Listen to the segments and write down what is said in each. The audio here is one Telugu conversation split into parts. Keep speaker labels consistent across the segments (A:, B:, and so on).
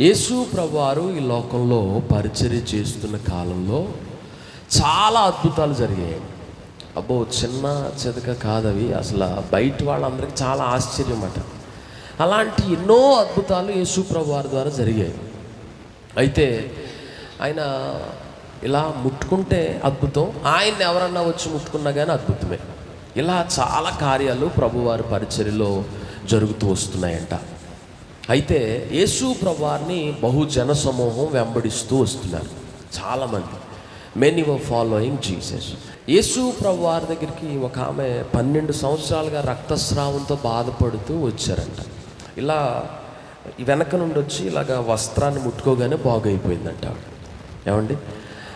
A: యేసు ప్రభువారు ఈ లోకంలో పరిచర్య చేస్తున్న కాలంలో చాలా అద్భుతాలు జరిగాయి. అబ్బో చిన్న చితక కాదవి. అసలు బయట వాళ్ళందరికీ చాలా ఆశ్చర్యం అట అలాంటి ఎన్నో అద్భుతాలు యేసు ప్రభువారి ద్వారా జరిగాయి. అయితే ఆయన ఇలా ముట్టుకుంటే అద్భుతం. ఆయన ఎవరన్నా వచ్చి ముట్టుకున్నా కానీ అద్భుతమే. ఇలా చాలా కార్యాలు ప్రభువారి పరిచర్యలో జరుగుతూ వస్తున్నాయంట. అయితే యేసు ప్రభువారిని బహుజన సమూహం వెంబడిస్తూ వస్తున్నారు. చాలామంది. Many were following Jesus Yesu ప్రభువారి దగ్గరికి ఒక ఆమె పన్నెండు సంవత్సరాలుగా రక్తస్రావంతో బాధపడుతూ వచ్చారంట. ఇలా వెనక నుండి వచ్చి ఇలాగ వస్త్రాన్ని ముట్టుకోగానే బాగైపోయిందంట ఆవిడ. ఏమండి?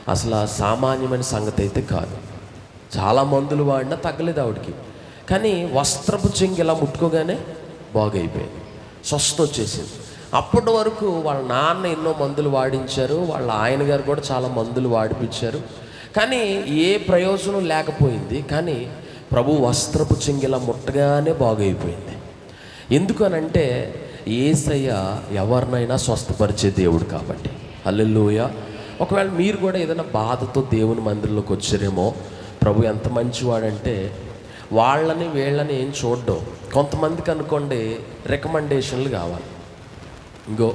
A: అసలు సామాన్యమైన సంగతి అయితే కాదు. చాలా మందులు వాడినా తగ్గలేదు ఆవిడకి. కానీ వస్త్రపు చెంగి ఇలా ముట్టుకోగానే బాగైపోయింది. స్వస్థ వచ్చేసింది అప్పటి వరకు వాళ్ళ నాన్న ఎన్నో మందులు వాడించారు వాళ్ళ ఆయన గారు కూడా చాలా మందులు వాడిపించారు. కానీ ఏ ప్రయోజనం లేకపోయింది కానీ ప్రభు వస్త్రపు చింగిల ముట్టగానే బాగైపోయింది. ఎందుకనంటే ఏసయ్య ఎవరినైనా స్వస్థపరిచే దేవుడు కాబట్టి. అల్లెల్లోయ ఒకవేళ మీరు కూడా ఏదైనా బాధతో దేవుని మందిరంలోకి వచ్చారేమో ప్రభు ఎంత మంచివాడంటే వాళ్ళని వీళ్ళని ఏం చూడడం. కొంతమందికి అనుకోండి రికమెండేషన్లు కావాలి. ఇంకో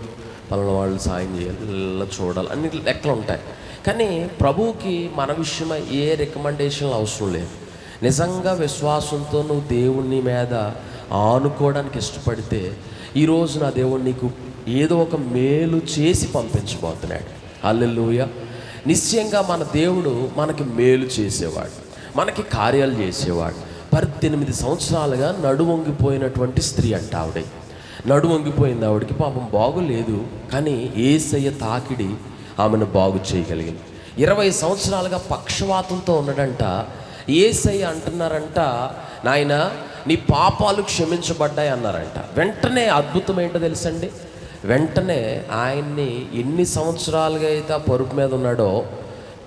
A: పలానా వాళ్ళు సాయం చేయాలి ఇలా చూడాలి. అన్ని లెక్కలు ఉంటాయి. కానీ ప్రభువుకి మన విషయమై ఏ రికమెండేషన్లు అవసరం లేదు. నిజంగా విశ్వాసంతో నువ్వు దేవుని మీద ఆనుకోవడానికి ఇష్టపడితే ఈరోజు నా దేవుడు నీకు ఏదో ఒక మేలు చేసి పంపించబోతున్నాడు. అల్లెలుయ నిశ్చయంగా మన దేవుడు మనకి మేలు చేసేవాడు. మనకి కార్యాలు చేసేవాడు. పద్దెనిమిది సంవత్సరాలుగా నడువొంగిపోయినటువంటి స్త్రీ అంట ఆవిడ. నడువొంగిపోయింది ఆవిడకి. పాపం బాగులేదు కానీ ఏసయ్య తాకిడి ఆమెను బాగు చేయగలిగింది. ఇరవై సంవత్సరాలుగా పక్షవాతంతో ఉన్నాడంట. ఏసయ్య అంటున్నారంట నాయన నీ పాపాలు క్షమించబడ్డాయి అన్నారంట. వెంటనే అద్భుతం ఏంటో తెలుసండి? వెంటనే ఆయన్ని ఎన్ని సంవత్సరాలుగా అయితే ఆ పరుపు మీద ఉన్నాడో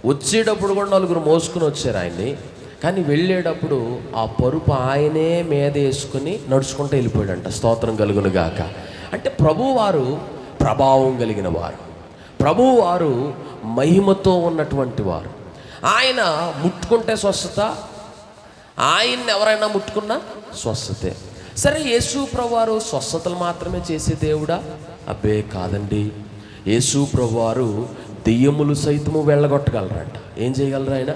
A: వచ్చేటప్పుడు కూడా నలుగురు మోసుకుని వచ్చారు ఆయన్ని. కానీ వెళ్ళేటప్పుడు ఆ పరుపు ఆయనే మీద వేసుకుని నడుచుకుంటూ వెళ్ళిపోయాడంట. స్తోత్రం కలుగును గాక. అంటే ప్రభువారు ప్రభావం కలిగిన వారు. ప్రభువారు మహిమతో ఉన్నటువంటి వారు. ఆయన ముట్టుకుంటే స్వస్థత ఆయన్ని ఎవరైనా ముట్టుకున్నా స్వస్థతే. సరే యేసు ప్రభువారు స్వస్థతలు మాత్రమే చేసే దేవుడా? అబ్బే కాదండి. యేసు ప్రభువారు దెయ్యములు సైతము వెళ్ళగొట్టగలరంట. ఏం చేయగలరు ఆయన?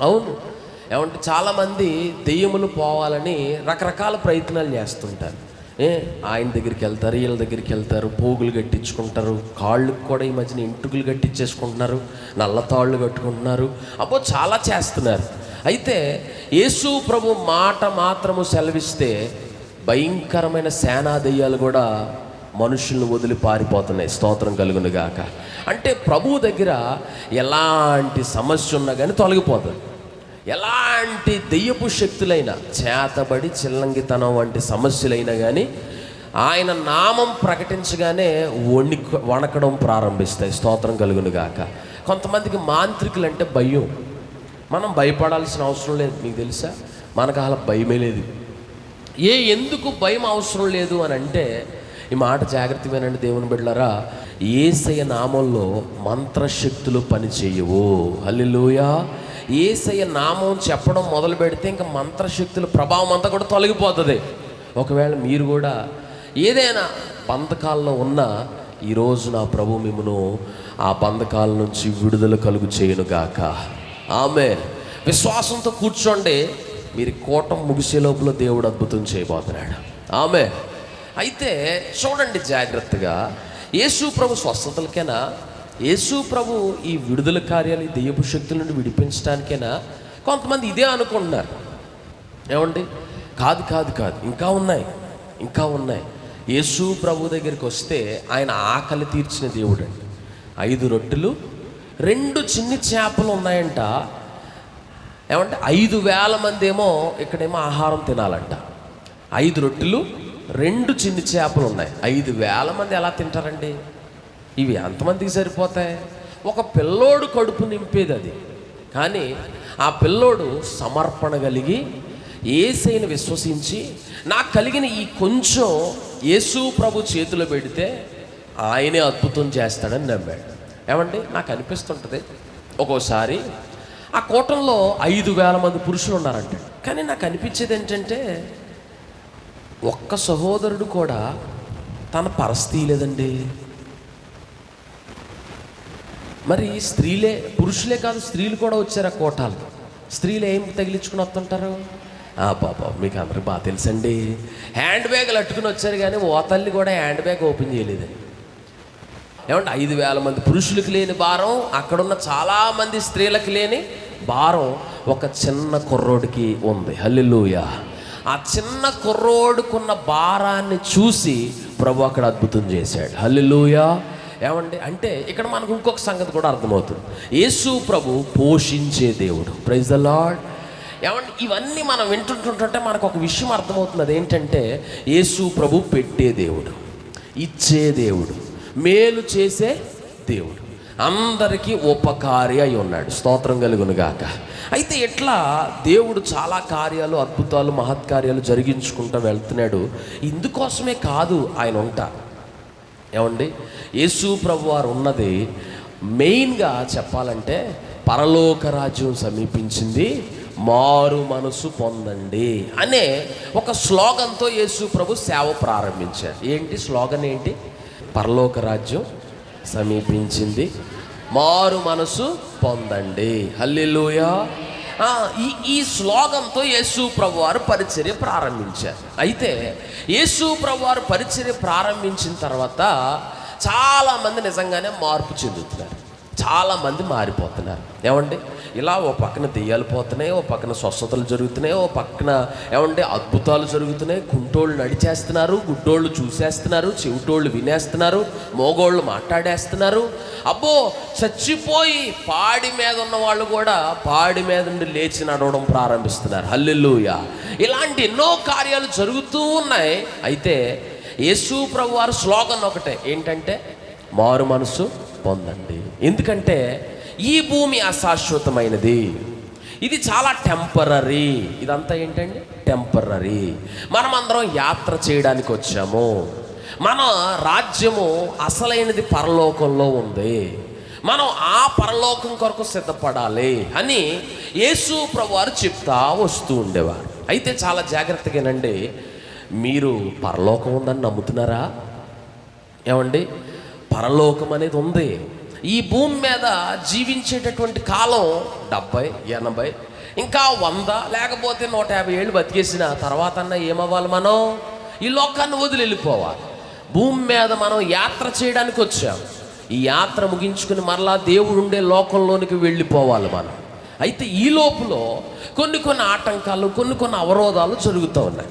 A: అవును ఏమంటే చాలామంది దెయ్యములు పోవాలని రకరకాల ప్రయత్నాలు చేస్తుంటారు. ఏ ఆయన దగ్గరికి వెళ్తారు వీళ్ళ దగ్గరికి వెళ్తారు పోగులు కట్టించుకుంటారు కాళ్ళకు కూడా ఈ మధ్యన ఇంటుకులు కట్టించేసుకుంటున్నారు నల్ల తాళ్ళు కట్టుకుంటున్నారు. అబ్బో చాలా చేస్తున్నారు. అయితే యేసు ప్రభు మాట మాత్రము సెలవిస్తే భయంకరమైన సేనాదయ్యాలు కూడా మనుషులను వదిలి పారిపోతున్నాయి. స్తోత్రం కలుగునుగాక. అంటే ప్రభువు దగ్గర ఎలాంటి సమస్య ఉన్నా కానీ తొలగిపోతుంది. ఎలాంటి దెయ్యపు శక్తులైనా చేతబడి చిల్లంగితనం వంటి సమస్యలైనా కానీ ఆయన నామం ప్రకటించగానే వణి వణకడం ప్రారంభిస్తాయి. స్తోత్రం కలుగును గాక. కొంతమందికి మాంత్రికులు అంటే భయం. మనం భయపడాల్సిన అవసరం లేదు. మీకు తెలుసా? మనకు అలా భయమే లేదు. ఏ ఎందుకు భయం అవసరం లేదు అని అంటే ఈ మాట జాగ్రత్తగానండి దేవుని బిడ్డలారా. ఏసయ్య నామంలో మంత్రశక్తులు పనిచేయవు. హల్లెలూయా. ఏసయ్య నామం చెప్పడం మొదలు పెడితే ఇంకా మంత్రశక్తుల ప్రభావం అంతా కూడా తొలగిపోతుంది. ఒకవేళ మీరు కూడా ఏదైనా బంధకాల్లో ఉన్నా ఈరోజు నా ప్రభు మిమ్మను ఆ బంధకాల నుంచి విడుదల కలుగు చేయను గాక. ఆమె విశ్వాసంతో కూర్చోండి. మీరు కోటం ముగిసే లోపల దేవుడు అద్భుతం చేయబోతున్నాడు. ఆమె అయితే చూడండి జాగ్రత్తగా. యేసు ప్రభు స్వస్థతలకైనా? యేసు ప్రభు ఈ విడుదల కార్యాలు ఈ దెయ్యపు శక్తుల నుండి విడిపించడానికైనా? కొంతమంది ఇదే అనుకుంటున్నారు. ఏమండి? కాదు కాదు కాదు. ఇంకా ఉన్నాయి. ఇంకా ఉన్నాయి. యేసు ప్రభు దగ్గరికి వస్తే ఆయన ఆకలి తీర్చిన దేవుడు అండి ఐదు రొట్టెలు రెండు చిన్ని చేపలు ఉన్నాయంట. ఏమంటే ఐదు వేల మంది ఏమో ఇక్కడేమో ఆహారం తినాలంట. ఐదు రొట్టెలు రెండు చిన్ని చేపలు ఉన్నాయి. ఐదు వేల మంది ఎలా తింటారండి? ఇవి ఎంతమందికి సరిపోతాయి? ఒక పిల్లోడు కడుపు నింపేది అది కానీ ఆ పిల్లోడు సమర్పణ కలిగి ఏసైని విశ్వసించి నాకు కలిగిన ఈ కొంచెం యేసు ప్రభు చేతిలో పెడితే ఆయనే అద్భుతం చేస్తాడని నమ్మాడు. ఏమండి? నాకు అనిపిస్తుంటుంది. ఒక్కోసారి ఆ కూటంలో ఐదు వేల మంది పురుషులు ఉన్నారంట. కానీ నాకు అనిపించేది ఏంటంటే ఒక్క సహోదరుడు కూడా తన పరస్థితి లేదండి. మరి స్త్రీలే పురుషులే కాదు స్త్రీలు కూడా వచ్చారు ఆ కోటాలకు. స్త్రీలు ఏం తగిలించుకుని వస్తుంటారు? ఆ బాబా మీకు అందరికి బాగా తెలుసండి. హ్యాండ్ బ్యాగ్ అట్టుకుని వచ్చారు కానీ ఓ తల్లి కూడా హ్యాండ్ బ్యాగ్ ఓపెన్ చేయలేదండి. ఏమంటే ఐదు వేల మంది పురుషులకు లేని భారం అక్కడున్న చాలామంది స్త్రీలకు లేని భారం ఒక చిన్న కుర్రోడికి ఉంది. హల్లిలోయ. ఆ చిన్న కుర్రోడుకున్న భారాన్ని చూసి ప్రభు అక్కడ అద్భుతం చేశాడు. హల్లెలూయ. ఏమండి? అంటే ఇక్కడ మనకు ఇంకొక సంగతి కూడా అర్థమవుతుంది. యేసు ప్రభు పోషించే దేవుడు. ప్రైజ్ ద లాడ్ ఏమంటే ఇవన్నీ మనం వింటుంటుంటే మనకు ఒక విషయం అర్థమవుతుంది అదేంటంటే యేసు ప్రభు పెట్టే దేవుడు. ఇచ్చే దేవుడు. మేలు చేసే దేవుడు. అందరికీ ఉపకారి అయి ఉన్నాడు. స్తోత్రం కలుగునుగాక అయితే ఇట్లా దేవుడు చాలా కార్యాలు అద్భుతాలు మహత్కార్యాలు జరిగించుకుంటూ వెళ్తున్నాడు? ఇందుకోసమే కాదు ఆయన ఉంటారు ఏమండి? యేసు ప్రభు వారు ఉన్నది మెయిన్గా చెప్పాలంటే పరలోక రాజ్యం సమీపించింది మారు మనసు పొందండి అనే ఒక స్లోగన్తో యేసు ప్రభు సేవ ప్రారంభించారు. ఏంటి స్లోగన్ ఏంటి? పరలోక రాజ్యం సమీపించింది మారు మనసు పొందండి. హల్లెలూయా! ఈ ఈ శ్లోకంతో యేసు ప్రభు వారు పరిచర్య ప్రారంభించారు. అయితే యేసు ప్రభు వారు పరిచర్య ప్రారంభించిన తర్వాత చాలామంది నిజంగానే మార్పు చెందుతున్నారు. చాలామంది మారిపోతున్నారు. ఏమండి? ఇలా ఓ పక్కన దెయ్యాలు పోతున్నాయి ఓ పక్కన స్వస్థతలు జరుగుతున్నాయి ఓ పక్కన ఏమంటే అద్భుతాలు జరుగుతున్నాయి. కుంటోళ్ళు నడిచేస్తున్నారు గుడ్డోళ్ళు చూసేస్తున్నారు చెవిటోళ్ళు వినేస్తున్నారు మోగోళ్ళు మాట్లాడేస్తున్నారు. అబ్బో! చచ్చిపోయి పాడి మీద ఉన్న వాళ్ళు కూడా పాడి మీద నుండి లేచి నడవడం ప్రారంభిస్తున్నారు. హల్లెలూయ! ఇలాంటి ఎన్నో కార్యాలు జరుగుతూ ఉన్నాయి. అయితే యేసు ప్రభు వారు స్లోగన్ ఒకటే. ఏంటంటే మారు మనసు పొందండి. ఎందుకంటే ఈ భూమి అశాశ్వతమైనది. ఇది చాలా టెంపరీ ఇదంతా ఏంటండి? టెంపరీ మనం అందరం యాత్ర చేయడానికి వచ్చాము. మన రాజ్యము అసలైనది పరలోకంలో ఉంది. మనం ఆ పరలోకం కొరకు సిద్ధపడాలి అని యేసు ప్రభువారు చెప్తా వస్తూ ఉండేవారు. అయితే చాలా జాగ్రత్తగానండి. మీరు పరలోకం ఉందని నమ్ముతున్నారా? ఏమండి? పరలోకం అనేది ఉంది. ఈ భూమి మీద జీవించేటటువంటి కాలం డెబ్బై ఎనభై ఇంకా వంద లేకపోతే నూట యాభై ఏళ్ళు బతికేసిన తర్వాత అన్న ఏమవ్వాలి మనం? ఈ లోకాన్ని వదిలి వెళ్ళిపోవాలి భూమి మీద మనం యాత్ర చేయడానికి వచ్చాం. ఈ యాత్ర ముగించుకుని మరలా దేవుడు ఉండే లోకంలోనికి వెళ్ళిపోవాలి మనం. అయితే ఈ లోపులో కొన్ని కొన్ని ఆటంకాలు కొన్ని కొన్ని అవరోధాలు జరుగుతూ ఉన్నాయి.